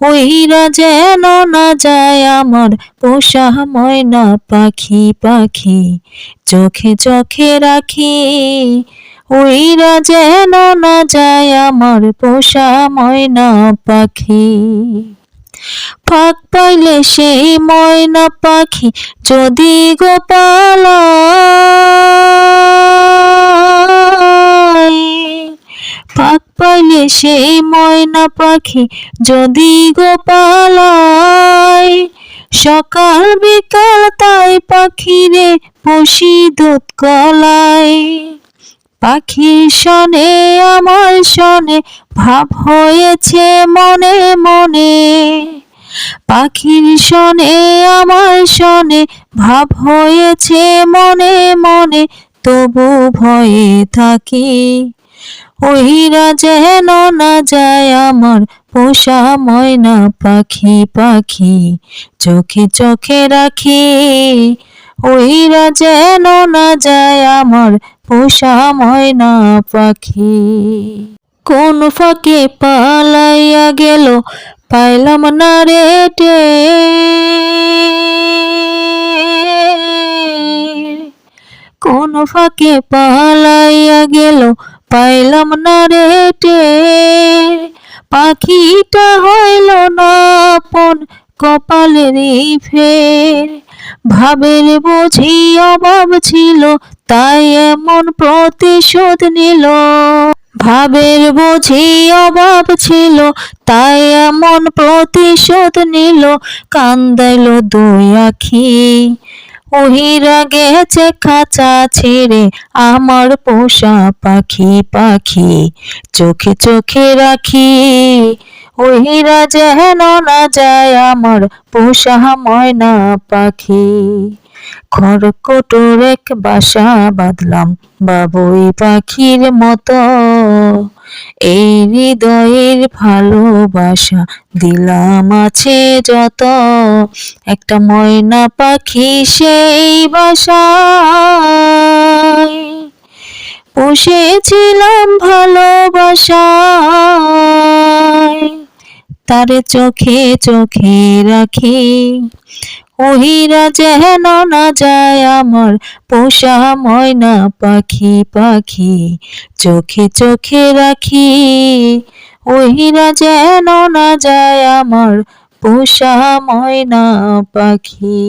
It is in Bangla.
ওইরা যেন না যায় আমার পোষা ময়না পাখি পাখি, চোখে চোখে রাখি। ওইরা যেন না যায় আমার পোষা ময়না পাখি। ফাঁক পাইলে সেই ময়না পাখি যদি গোপাল সেই ময়না পাখি যদি গোপালায়। সকাল বিকাল তাই পাখিরে পুষি দুধ কলাই পাখির শনে, আমার শনে, ভাব হয়েছে মনে মনে। পাখির শনে, আমার শনে, ভাব হয়েছে মনে মনে, তবু ভয়ে থাকি। ওহিরা যেন না যায় আমার পোষা ময়না পাখি পাখি, চোখে চোখে রাখি। ওহিরা যেন না যায় আমার পোষা ময়না পাখি। কোন ফাঁকে পালাইয়া গেল, পাইলাম না রেটে কোন ফাঁকে পালাইয়া গেল পাইলাম না রেটে পাখিটা হইল না আপন কপালেরই ফের। ভাবের বুঝি অভাব ছিল, তাই এমন প্রতিশোধ নিল। ভাবের বুঝি অভাব ছিল, তাই এমন প্রতিশোধ নিল। কান্দাইল দুই আখি। ওহিরা গেছে খাঁচা ছেড়ে আমার পোষা পাখি পাখি চোখে চোখে রাখি। ওহিরা যেন না যায় আমার পোষা ময়না পাখি। খড়কুটোর এক বাসা বাঁধলাম। বাবুই পাখির মতো এই হৃদয়ের ভালোবাসা দিলাম আছে যত। একটা ময়না পাখি সেই বাসায় পুষেছিলাম ভালোবাসায়। তারে চোখে চোখে রাখি ওহিরা যেন না যায় আমার পোষা ময়না পাখি পাখি, চোখে চোখে রাখি। ওহিরা যেন না যায় আমার পোষা ময়না পাখি।